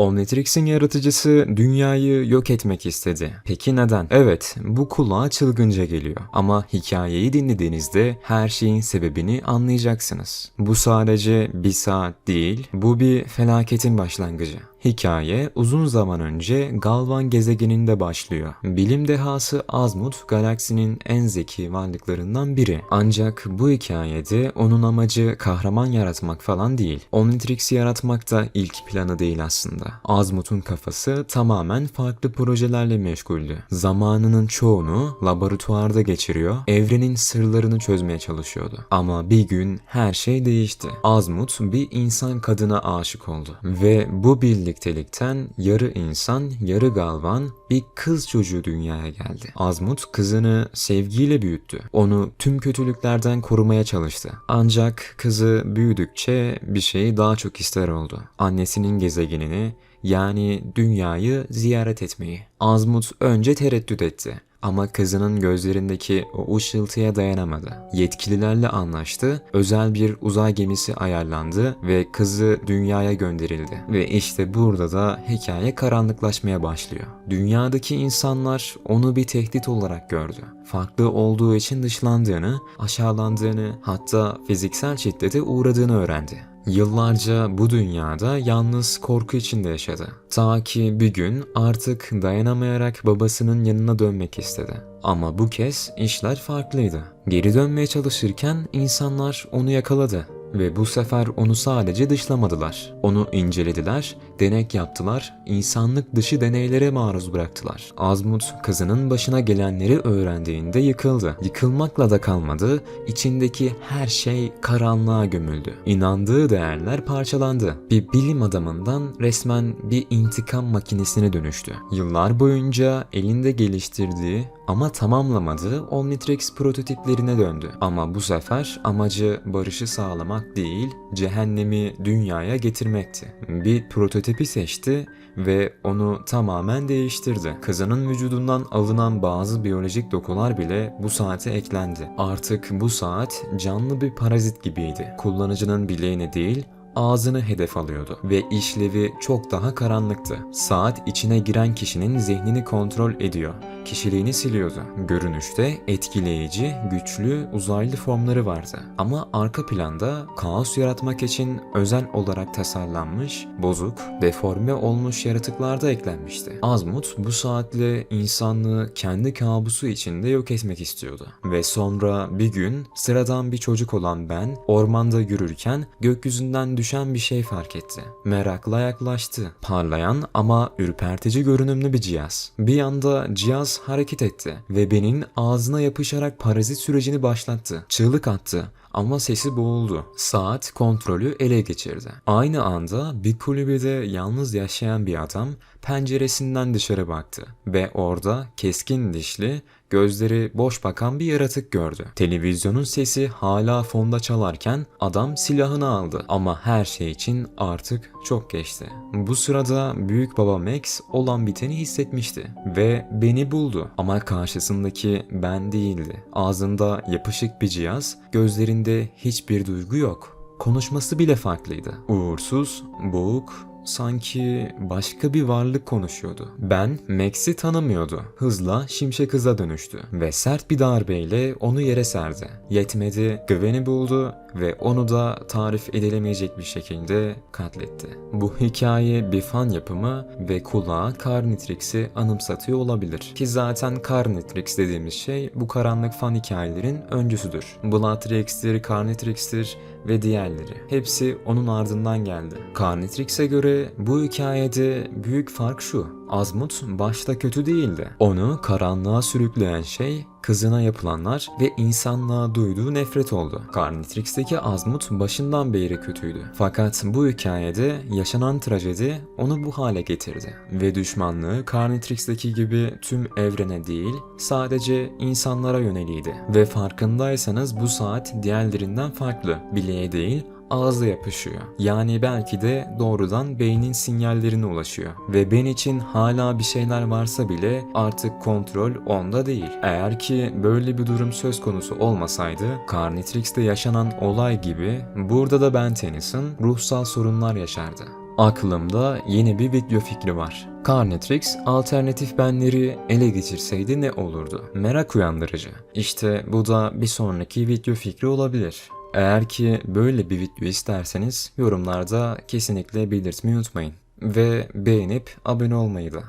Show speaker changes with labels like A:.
A: Omnitrix'in yaratıcısı dünyayı yok etmek istedi. Peki neden? Evet, bu kulağa çılgınca geliyor. Ama hikayeyi dinlediğinizde her şeyin sebebini anlayacaksınız. Bu sadece bir saat değil, bu bir felaketin başlangıcı. Hikaye uzun zaman önce Galvan gezegeninde başlıyor. Bilim dehası Azmut galaksinin en zeki varlıklarından biri. Ancak bu hikayede onun amacı kahraman yaratmak falan değil. Omnitrix'i yaratmak da ilk planı değil aslında. Azmut'un kafası tamamen farklı projelerle meşguldü. Zamanının çoğunu laboratuvarda geçiriyor, evrenin sırlarını çözmeye çalışıyordu. Ama bir gün her şey değişti. Azmut bir insan kadına aşık oldu. Ve bu birliktelikten yarı insan, yarı galvan bir kız çocuğu dünyaya geldi. Azmut kızını sevgiyle büyüttü. Onu tüm kötülüklerden korumaya çalıştı. Ancak kızı büyüdükçe bir şeyi daha çok ister oldu. Annesinin gezegenini yani dünyayı ziyaret etmeyi. Azmut önce tereddüt etti. Ama kızının gözlerindeki o ışıltıya dayanamadı. Yetkililerle anlaştı, özel bir uzay gemisi ayarlandı ve kızı dünyaya gönderildi. Ve işte burada da hikaye karanlıklaşmaya başlıyor. Dünyadaki insanlar onu bir tehdit olarak gördü. Farklı olduğu için dışlandığını, aşağılandığını, hatta fiziksel şiddete uğradığını öğrendi. Yıllarca bu dünyada yalnız korku içinde yaşadı. Ta ki bir gün artık dayanamayarak babasının yanına dönmek istedi. Ama bu kez işler farklıydı. Geri dönmeye çalışırken insanlar onu yakaladı ve bu sefer onu sadece dışlamadılar. Onu incelediler, denek yaptılar, insanlık dışı deneylere maruz bıraktılar. Azmut kızının başına gelenleri öğrendiğinde yıkıldı. Yıkılmakla da kalmadı, içindeki her şey karanlığa gömüldü. İnandığı değerler parçalandı. Bir bilim adamından resmen bir intikam makinesine dönüştü. Yıllar boyunca elinde geliştirdiği ama tamamlamadığı Omnitrix prototiplerine döndü. Ama bu sefer amacı barışı sağlamak değil, cehennemi dünyaya getirmekti. Bir prototipi seçti ve onu tamamen değiştirdi. Kızının vücudundan alınan bazı biyolojik dokular bile bu saate eklendi. Artık bu saat canlı bir parazit gibiydi. Kullanıcının bileğine değil, ağzını hedef alıyordu ve işlevi çok daha karanlıktı. Saat içine giren kişinin zihnini kontrol ediyor, kişiliğini siliyordu. Görünüşte etkileyici, güçlü, uzaylı formları vardı. Ama arka planda kaos yaratmak için özel olarak tasarlanmış, bozuk, deforme olmuş yaratıklar da eklenmişti. Azmut bu saatle insanlığı kendi kabusu içinde yok etmek istiyordu. Ve sonra bir gün sıradan bir çocuk olan ben ormanda yürürken gökyüzünden düşen bir şey fark etti. Merakla yaklaştı. Parlayan ama ürpertici görünümlü bir cihaz. Bir anda cihaz hareket etti ve benim ağzına yapışarak parazit sürecini başlattı. Çığlık attı ama sesi boğuldu. Saat kontrolü ele geçirdi. Aynı anda bir kulübede yalnız yaşayan bir adam penceresinden dışarı baktı ve orada keskin dişli, gözleri boş bakan bir yaratık gördü. Televizyonun sesi hala fonda çalarken adam silahını aldı ama her şey için artık çok geçti. Bu sırada büyük baba Max olan biteni hissetmişti ve beni buldu ama karşısındaki ben değildi. Ağzında yapışık bir cihaz, gözlerinde hiçbir duygu yok. Konuşması bile farklıydı. Uğursuz, boğuk, sanki başka bir varlık konuşuyordu. Ben Max'i tanımıyordu. Hızla şimşek hıza dönüştü ve sert bir darbeyle onu yere serdi. Yetmedi, güveni buldu ve onu da tarif edilemeyecek bir şekilde katletti. Bu hikaye bir fan yapımı ve kulağa Carnitrix'i anımsatıyor olabilir. Ki zaten Carnitrix dediğimiz şey bu karanlık fan hikayelerin öncüsüdür. Bloodtrix'tir, Carnitrix'tir ve diğerleri. Hepsi onun ardından geldi. Carnitrix'e göre bu hikayede büyük fark şu. Azmut başta kötü değildi. Onu karanlığa sürükleyen şey kızına yapılanlar ve insanlığa duyduğu nefret oldu. Carnitrix'teki Azmut başından beri kötüydü. Fakat bu hikayede yaşanan trajedi onu bu hale getirdi. Ve düşmanlığı Carnitrix'teki gibi tüm evrene değil, sadece insanlara yöneliydi. Ve farkındaysanız bu saat diğerlerinden farklı. Bileğe değil, ağza yapışıyor. Yani belki de doğrudan beynin sinyallerine ulaşıyor. Ve ben için hala bir şeyler varsa bile artık kontrol onda değil. Eğer ki böyle bir durum söz konusu olmasaydı Carnitrix'te yaşanan olay gibi burada da Ben Tennyson ruhsal sorunlar yaşardı. Aklımda yeni bir video fikri var. Carnetrix alternatif benleri ele geçirseydi ne olurdu? Merak uyandırıcı. İşte bu da bir sonraki video fikri olabilir. Eğer ki böyle bir video isterseniz yorumlarda kesinlikle belirtmeyi unutmayın. Ve beğenip abone olmayı da.